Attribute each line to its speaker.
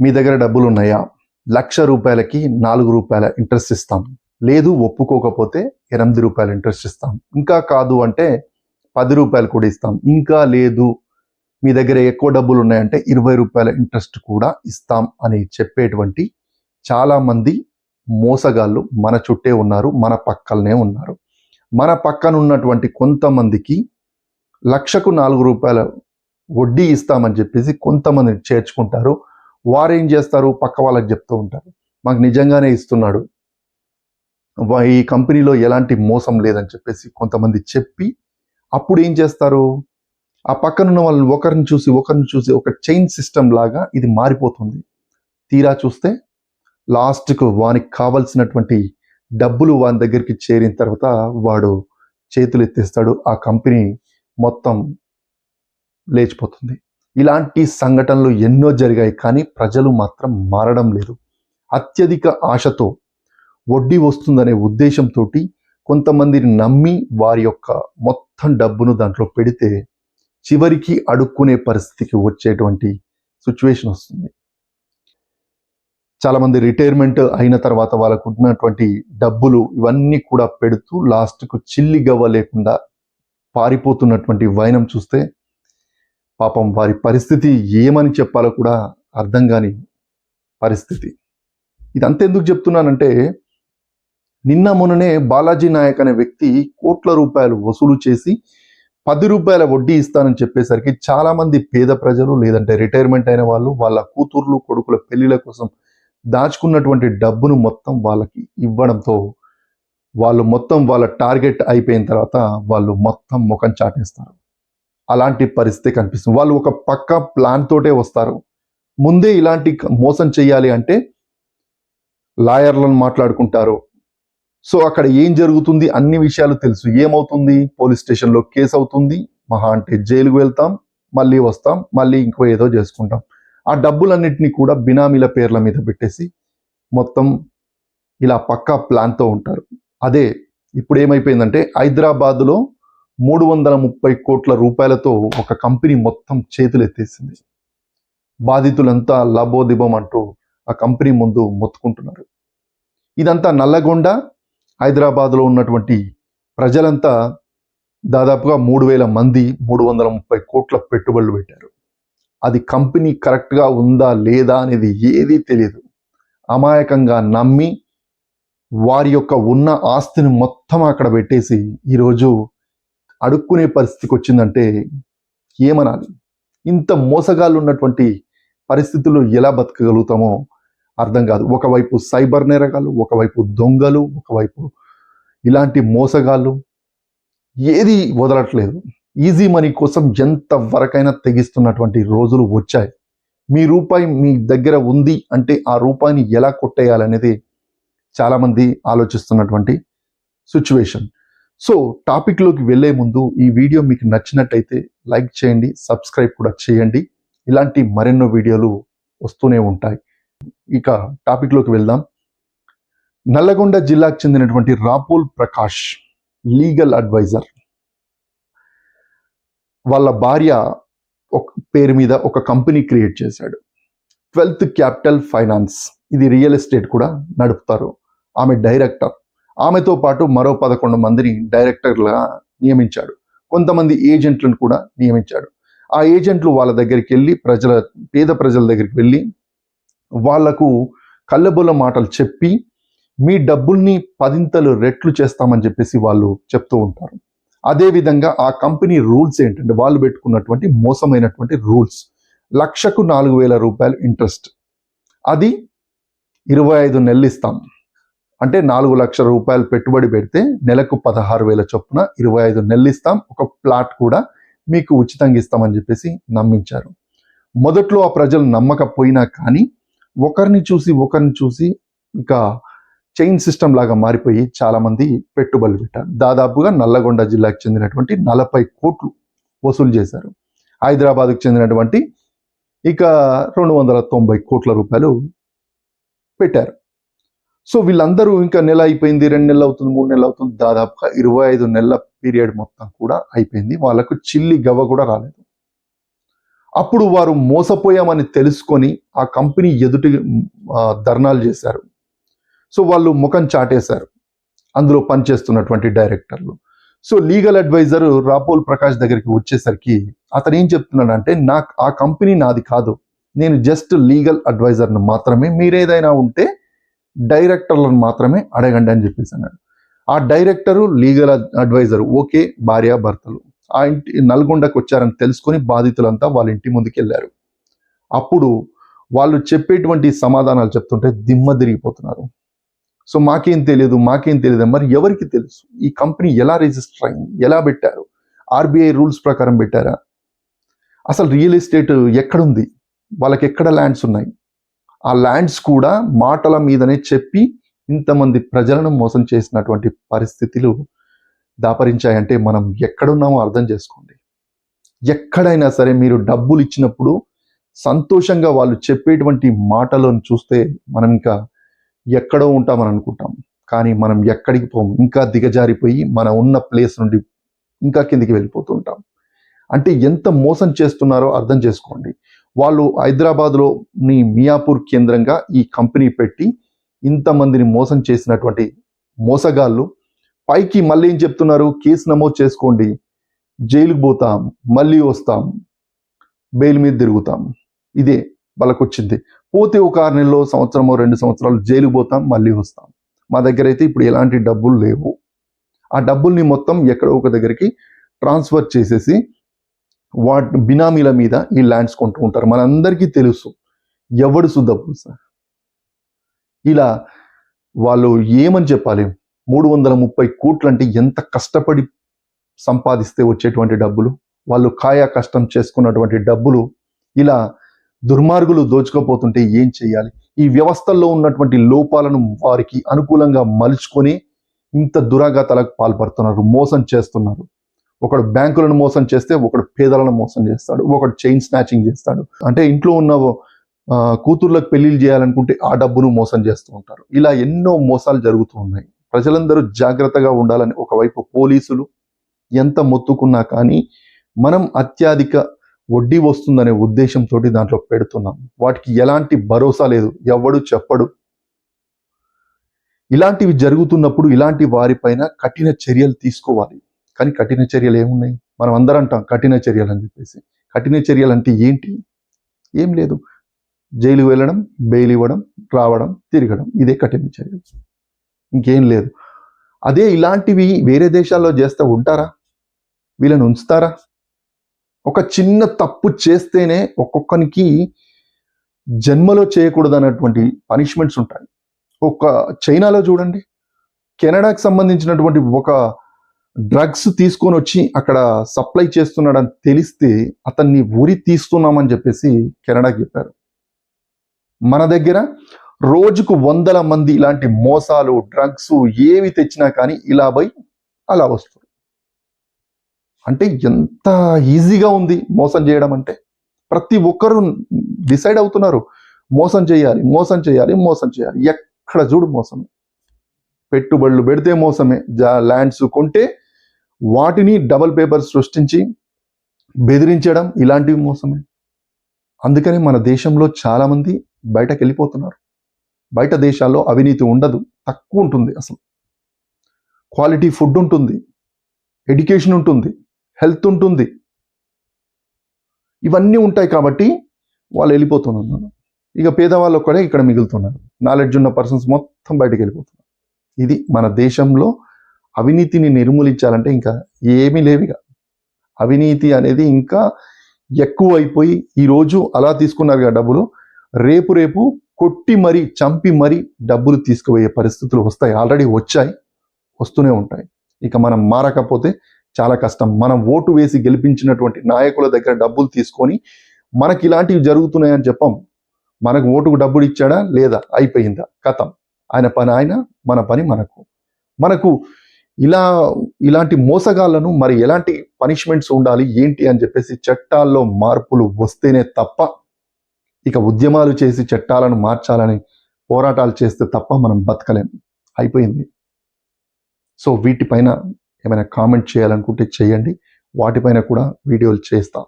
Speaker 1: మీ దగ్గర డబ్బులు ఉన్నాయా లక్ష రూపాయలకి నాలుగు రూపాయల ఇంట్రెస్ట్ ఇస్తాం. లేదు ఒప్పుకోకపోతే ఎనిమిది రూపాయలు ఇంట్రెస్ట్ ఇస్తాం. ఇంకా కాదు అంటే పది రూపాయలు కూడా ఇస్తాం. ఇంకా లేదు మీ దగ్గర ఎక్కువ డబ్బులు ఉన్నాయంటే ఇరవై రూపాయల ఇంట్రెస్ట్ కూడా ఇస్తాం అని చెప్పేటువంటి చాలామంది మోసగాళ్ళు మన చుట్టే ఉన్నారు మన పక్కలనే ఉన్నారు. మన పక్కన ఉన్నటువంటి కొంతమందికి లక్షకు నాలుగు రూపాయల వడ్డీ ఇస్తామని చెప్పేసి కొంతమంది చేర్చుకుంటారు. వారు ఏం చేస్తారు? పక్క వాళ్ళకి చెప్తూ ఉంటారు. మాకు నిజంగానే ఇస్తున్నాడు. ఈ కంపెనీలో ఎలాంటి మోసం లేదని చెప్పేసి కొంతమంది చెప్పి అప్పుడు ఏం చేస్తారు? ఆ పక్కనున్న వాళ్ళని ఒకరిని చూసి ఒకరిని చూసి ఒక చైన్ సిస్టమ్ లాగా ఇది మారిపోతుంది. తీరా చూస్తే లాస్ట్కు వానికి కావలసినటువంటి డబ్బులు వాని దగ్గరికి చేరిన తర్వాత వాడు చేతులు ఎత్తేస్తాడు ఆ కంపెనీ మొత్తం లేచిపోతుంది. ఇలాంటి సంఘటనలు ఎన్నో జరిగాయి కానీ ప్రజలు మాత్రం మారడం లేదు. అత్యధిక ఆశతో వడ్డీ వస్తుందనే ఉద్దేశంతో కొంతమందిని నమ్మి వారి యొక్క మొత్తం డబ్బును దాంట్లో పెడితే చివరికి అడుక్కునే పరిస్థితికి వచ్చేటువంటి సిచ్యువేషన్ వస్తుంది. చాలామంది రిటైర్మెంట్ అయిన తర్వాత వాళ్ళకు ఉన్నటువంటి డబ్బులు ఇవన్నీ కూడా పెడుతూ లాస్ట్కు చిల్లి గవ్వ లేకుండా పారిపోతున్నటువంటి వైనం చూస్తే పాపం వారి పరిస్థితి ఏమని చెప్పాలో కూడా అర్థం కాని పరిస్థితి. ఇదంతా ఎందుకు చెప్తున్నానంటే నిన్న మొన్ననే బాలాజీ నాయక్ అనే వ్యక్తి కోట్ల రూపాయలు వసూలు చేసి పది రూపాయల వడ్డీ ఇస్తానని చెప్పేసరికి చాలామంది పేద ప్రజలు లేదంటే రిటైర్మెంట్ అయిన వాళ్ళు వాళ్ళ కూతుర్లు కొడుకుల పెళ్ళిల కోసం దాచుకున్నటువంటి డబ్బును మొత్తం వాళ్ళకి ఇవ్వడంతో వాళ్ళు మొత్తం వాళ్ళ టార్గెట్ అయిపోయిన తర్వాత వాళ్ళు మొత్తం ముఖం చాటేస్తారు. అలాంటి పరిస్థితి కనిపిస్తుంది. వాళ్ళు ఒక పక్క ప్లాన్ తోటే వస్తారు. ముందే ఇలాంటి మోసం చేయాలి అంటే లాయర్లను మాట్లాడుకుంటారు. సో అక్కడ ఏం జరుగుతుంది అన్ని విషయాలు తెలుసు. ఏమవుతుంది? పోలీస్ స్టేషన్లో కేసు అవుతుంది మహా అంటే జైలుకు వెళ్తాం మళ్ళీ వస్తాం మళ్ళీ ఇంకో ఏదో చేసుకుంటాం. ఆ డబ్బులన్నింటినీ కూడా బినామీల పేర్ల మీద పెట్టేసి మొత్తం ఇలా పక్కా ప్లాన్తో ఉంటారు. అదే ఇప్పుడు ఏమైపోయిందంటే హైదరాబాద్లో మూడు వందల ముప్పై కోట్ల రూపాయలతో ఒక కంపెనీ మొత్తం చేతులు ఎత్తేసింది బాధితులంతా లబోదిబం అంటూ ఆ కంపెనీ ముందు మొత్తుకుంటున్నారు. ఇదంతా నల్లగొండ హైదరాబాద్లో ఉన్నటువంటి ప్రజలంతా దాదాపుగా మూడు వేల మంది మూడు వందల ముప్పై కోట్ల పెట్టుబడులు పెట్టారు. అది కంపెనీ కరెక్ట్గా ఉందా లేదా అనేది ఏదీ తెలియదు. అమాయకంగా నమ్మి వారి యొక్క ఉన్న ఆస్తిని మొత్తం అక్కడ పెట్టేసి ఈరోజు అడుక్కునే పరిస్థితికి వచ్చిందంటే ఏమనాలి? ఇంత మోసగాళ్ళు ఉన్నటువంటి పరిస్థితుల్లో ఎలా బతకగలుగుతామో అర్థం కాదు. ఒకవైపు సైబర్ నేరగాలు ఒకవైపు దొంగలు ఒకవైపు ఇలాంటి మోసగాళ్ళు ఏది వదలట్లేదు. ఈజీ మనీ కోసం ఎంత వరకైనా తెగిస్తున్నటువంటి రోజులు వచ్చాయి. మీ రూపాయి మీ దగ్గర ఉంది అంటే ఆ రూపాయిని ఎలా కొట్టేయాలనేది చాలామంది ఆలోచిస్తున్నటువంటి సిచ్యువేషన్. సో టాపిక్లోకి వెళ్ళే ముందు ఈ వీడియో మీకు నచ్చినట్టయితే లైక్ చేయండి సబ్స్క్రైబ్ కూడా చేయండి. ఇలాంటి మరెన్నో వీడియోలు వస్తూనే ఉంటాయి. ఇక టాపిక్లోకి వెళ్దాం. నల్లగొండ జిల్లాకు చెందినటువంటి రాపూల్ ప్రకాష్ లీగల్ అడ్వైజర్ వాళ్ళ భార్య ఒక పేరు మీద ఒక కంపెనీ క్రియేట్ చేశాడు. ట్వెల్త్ క్యాపిటల్ ఫైనాన్స్ ఇది రియల్ ఎస్టేట్ కూడా నడుపుతారు. ఆమె డైరెక్టర్ ఆమెతో పాటు మరో పదకొండు మందిని డైరెక్టర్లుగా నియమించాడు. కొంతమంది ఏజెంట్లను కూడా నియమించాడు. ఆ ఏజెంట్లు వాళ్ళ దగ్గరికి వెళ్ళి ప్రజల పేద ప్రజల దగ్గరికి వెళ్ళి వాళ్ళకు కళ్ళబొల్ల మాటలు చెప్పి మీ డబ్బుల్ని పదింతలు రెట్లు చేస్తామని చెప్పేసి వాళ్ళు చెప్తూ ఉంటారు. అదేవిధంగా ఆ కంపెనీ రూల్స్ ఏంటంటే వాళ్ళు పెట్టుకున్నటువంటి మోసమైనటువంటి రూల్స్. లక్షకు నాలుగు వేల రూపాయలు ఇంట్రెస్ట్. అది ఇరవై ఐదు నెలలు ఇస్తాం. అంటే నాలుగు లక్షల రూపాయలు పెట్టుబడి పెడితే నెలకు పదహారు వేల చొప్పున ఇరవై ఐదు నెలలు ఇస్తాం. ఒక ప్లాట్ కూడా మీకు ఉచితంగా ఇస్తామని చెప్పేసి నమ్మించారు. మొదట్లో ఆ ప్రజలు నమ్మకపోయినా కానీ ఒకరిని చూసి ఒకరిని చూసి ఇక చైన్ సిస్టమ్ లాగా మారిపోయి చాలామంది పెట్టుబడులు పెట్టారు. దాదాపుగా నల్లగొండ జిల్లాకు చెందినటువంటి నలభై కోట్లు వసూలు చేశారు. హైదరాబాద్కు చెందినటువంటి ఇక రెండు వందల తొంభై కోట్ల రూపాయలు పెట్టారు. సో వీళ్ళందరూ ఇంకా నెల అయిపోయింది రెండు నెలలు అవుతుంది మూడు నెలలు అవుతుంది దాదాపుగా ఇరవై ఐదు నెలల పీరియడ్ మొత్తం కూడా అయిపోయింది. వాళ్ళకు చిల్లి గవ్వ కూడా రాలేదు. అప్పుడు వారు మోసపోయామని తెలుసుకొని ఆ కంపెనీ ఎదుటి ధర్నాలు చేశారు. సో వాళ్ళు ముఖం చాటేశారు. అందులో పనిచేస్తున్నటువంటి డైరెక్టర్లు. So legal adviser Rapol Prakash దగ్గరికి వచ్చేసరికి అతను ఏం చెప్తున్నాడంటే నాకు ఆ కంపెనీ నాది కాదు. నేను జస్ట్ లీగల్ అడ్వైజర్ను మాత్రమే మీరేదైనా ఉంటే డైరెక్టర్లను మాత్రమే అడగండి అని చెప్పేసి అన్నాడు. ఆ డైరెక్టరు లీగల్ అడ్వైజర్ ఓకే భార్య భర్తలు ఆ ఇంటి నల్గొండకు వచ్చారని తెలుసుకొని బాధితులంతా వాళ్ళ ఇంటి ముందుకు వెళ్ళారు. అప్పుడు వాళ్ళు చెప్పేటువంటి సమాధానాలు చెప్తుంటే దిమ్మ తిరిగిపోతున్నారు. సో మాకేం తెలియదు మాకేం తెలియదు మరి ఎవరికి తెలుసు? ఈ కంపెనీ ఎలా రిజిస్టర్ అయింది? ఎలా పెట్టారు? ఆర్బీఐ రూల్స్ ప్రకారం పెట్టారా? అసలు రియల్ ఎస్టేట్ ఎక్కడుంది? వాళ్ళకి ఎక్కడ ల్యాండ్స్ ఉన్నాయి? ఆ ల్యాండ్స్ కూడా మాటల మీదనే చెప్పి ఇంతమంది ప్రజలను మోసం చేసినటువంటి పరిస్థితులు దాపరించాయంటే మనం ఎక్కడున్నామో అర్థం చేసుకోండి. ఎక్కడైనా సరే మీరు డబ్బులు ఇచ్చినప్పుడు సంతోషంగా వాళ్ళు చెప్పేటువంటి మాటలను చూస్తే మనం ఇంకా ఎక్కడో ఉంటామని అనుకుంటాం. కానీ మనం ఎక్కడికి పోము. ఇంకా దిగజారిపోయి మనం ఉన్న ప్లేస్ నుండి ఇంకా కిందికి వెళ్ళిపోతుంటాం అంటే ఎంత మోసం చేస్తున్నారో అర్థం చేసుకోండి. వాళ్ళు హైదరాబాద్లో నీ మియాపూర్ కేంద్రంగా ఈ కంపెనీ పెట్టి ఇంతమందిని మోసం చేసినటువంటి మోసగాళ్ళు. పైకి మళ్ళీ ఏం చెప్తున్నారు? కేసు నమోదు చేసుకోండి. జైలుకు పోతాం. మళ్ళీ వస్తాం. బెయిల్ మీద తిరుగుతాం. ఇదే వాళ్ళకు వచ్చింది పోతే ఒక ఆరు నెలలో సంవత్సరమో రెండు సంవత్సరాలు జైలుకు పోతాం మళ్ళీ వస్తాం. మా దగ్గర అయితే ఇప్పుడు ఎలాంటి డబ్బులు లేవు. ఆ డబ్బుల్ని మొత్తం ఎక్కడో ఒక దగ్గరికి ట్రాన్స్ఫర్ చేసేసి వాటి బినామీల మీద ఈ ల్యాండ్స్ కొంటూ ఉంటారు. మనందరికీ తెలుసు. ఎవడు సుద్దపు సార్ ఇలా వాళ్ళు ఏమని చెప్పాలి? మూడు వందల ముప్పై కోట్లు అంటే ఎంత కష్టపడి సంపాదిస్తే వచ్చేటువంటి డబ్బులు? వాళ్ళు కాయా కష్టం చేసుకున్నటువంటి డబ్బులు ఇలా దుర్మార్గులు దోచుకోపోతుంటే ఏం చేయాలి? ఈ వ్యవస్థల్లో ఉన్నటువంటి లోపాలను వారికి అనుకూలంగా మలుచుకొని ఇంత దురాఘాతాలకు పాల్పడుతున్నారు మోసం చేస్తున్నారు. ఒకడు బ్యాంకులను మోసం చేస్తే ఒకడు పేదలను మోసం చేస్తాడు ఒకడు చైన్ స్నాచింగ్ చేస్తాడు. అంటే ఇంట్లో ఉన్న కూతుర్లకు పెళ్ళిళ్ళు చేయాలనుకుంటే ఆ డబ్బును మోసం చేస్తూ ఉంటారు. ఇలా ఎన్నో మోసాలు జరుగుతూ ఉన్నాయి. ప్రజలందరూ జాగ్రత్తగా ఉండాలని ఒకవైపు పోలీసులు ఎంత మొత్తుకున్నా కానీ మనం అత్యధిక వడ్డీ వస్తుందనే ఉద్దేశంతో దాంట్లో పెడుతున్నాం. వాటికి ఎలాంటి భరోసా లేదు ఎవడు చెప్పడు. ఇలాంటివి జరుగుతున్నప్పుడు ఇలాంటి వారిపైన కఠిన చర్యలు తీసుకోవాలి. కానీ కఠిన చర్యలు ఏమున్నాయి? మనం అందరం అంటాం కఠిన చర్యలు అని చెప్పేసి. కఠిన చర్యలు అంటే ఏంటి? ఏం లేదు. జైలు వెళ్ళడం బెయిల్ ఇవ్వడం రావడం తిరగడం ఇదే కఠిన చర్యలు. ఇంకేం లేదు. అదే ఇలాంటివి వేరే దేశాల్లో చేస్తూ ఉంటారా? వీళ్ళని ఉంచుతారా? ఒక చిన్న తప్పు చేస్తేనే ఒక్కొక్కనికి జన్మలో చేయకూడదు అన్నటువంటి పనిష్మెంట్స్ ఉంటాయి. ఒక చైనాలో చూడండి. కెనడాకి సంబంధించినటువంటి ఒక డ్రగ్స్ తీసుకొని వచ్చి అక్కడ సప్లై చేస్తున్నాడని తెలిస్తే అతన్ని ఉరి తీస్తున్నామని చెప్పేసి కెనడాకి చెప్పారు. మన దగ్గర రోజుకు వందల మంది ఇలాంటి మోసాలు డ్రగ్స్ ఏవి తెచ్చినా కానీ ఇలా పోయి అలా వస్తుంది. అంటే ఎంత ఈజీగా ఉంది మోసం చేయడం అంటే? ప్రతి ఒక్కరు డిసైడ్ అవుతున్నారు. మోసం చేయాలి మోసం చేయాలి మోసం చేయాలి. ఎక్కడ చూడు మోసమే. పెట్టుబడులు పెడితే మోసమే. జా ల్యాండ్స్ కొంటే వాటిని డబల్ పేపర్ సృష్టించి బెదిరించడం ఇలాంటివి మోసమే. అందుకనే మన దేశంలో చాలామంది బయటకు వెళ్ళిపోతున్నారు బయట దేశాల్లో అవినీతి ఉండదు. తక్కువ ఉంటుంది అసలు. క్వాలిటీ ఫుడ్ ఉంటుంది. ఎడ్యుకేషన్ ఉంటుంది. హెల్త్ ఉంటుంది. ఇవన్నీ ఉంటాయి కాబట్టి వాళ్ళు వెళ్ళిపోతున్నారు ఇక పేదవాళ్ళు ఒక్కడే ఇక్కడ మిగులుతున్నారు. నాలెడ్జ్ ఉన్న పర్సన్స్ మొత్తం బయటకు వెళ్ళిపోతున్నారు ఇది మన దేశంలో అవినీతిని నిర్మూలించాలంటే ఇంకా ఏమీ లేవిగా అవినీతి అనేది ఇంకా ఎక్కువ అయిపోయి ఈరోజు అలా తీసుకున్నారు కదా డబ్బులు. రేపు రేపు కొట్టి మరీ చంపి మరీ డబ్బులు తీసుకుపోయే పరిస్థితులు వస్తాయి. ఆల్రెడీ వచ్చాయి వస్తూనే ఉంటాయి. ఇక మనం మారకపోతే చాలా కష్టం. మనం ఓటు వేసి గెలిపించినటువంటి నాయకుల దగ్గర డబ్బులు తీసుకొని మనకి ఇలాంటివి జరుగుతున్నాయని చెప్పం. మనకు ఓటుకు డబ్బులు ఇచ్చాడా లేదా? అయిపోయిందా? కథం ఆయన పని ఆయన మన పని మనకు. మనకు ఇలా ఇలాంటి మోసగాళ్ళను మరి ఎలాంటి పనిష్మెంట్స్ ఉండాలి ఏంటి అని చెప్పేసి చట్టాల్లో మార్పులు వస్తేనే తప్ప ఇక ఉద్యమాలు చేసి చట్టాలను మార్చాలని పోరాటాలు చేస్తే తప్ప మనం బతకలేం. అయిపోయింది. సో వీటిపైన ఏమైనా కామెంట్ చేయాలనుకుంటే చేయండి. వాటిపైన కూడా వీడియోలు చేస్తాం.